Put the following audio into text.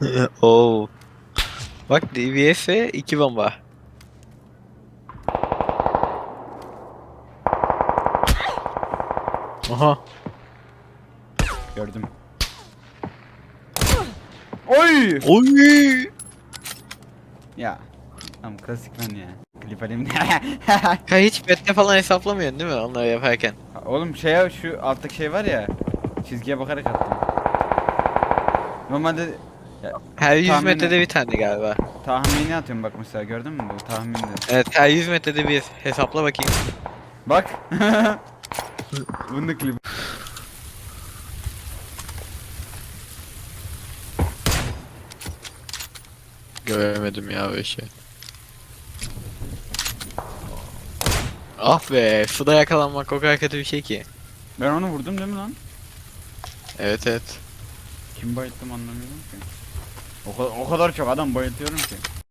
Oo. Bak ve 2 bomba. Aha. Gördüm. Oy! Oy. Ya. Tamam klasik ben ya. Klip alayım. Ya hiç bette falan hesaplamıyorsun değil mi onları yaparken? Oğlum şeye şu alttaki şey var ya. Çizgiye bakarak attım. Normalde Her 100 Tahmini- metrede bir tane galiba. tahmini atıyorum bak mesela gördün mü bu tahmini. Evet her 100 metrede bir hesapla bakayım. Bak. Bunu da klip. Göremedim ya böyle şey. Ah be, suda yakalanmak o kadar kötü bir şey ki. Ben onu vurdum değil mi lan? Evet evet. Kim bayılttım anlamıyorum ki. O o kadar çok adam bayıltıyorum ki.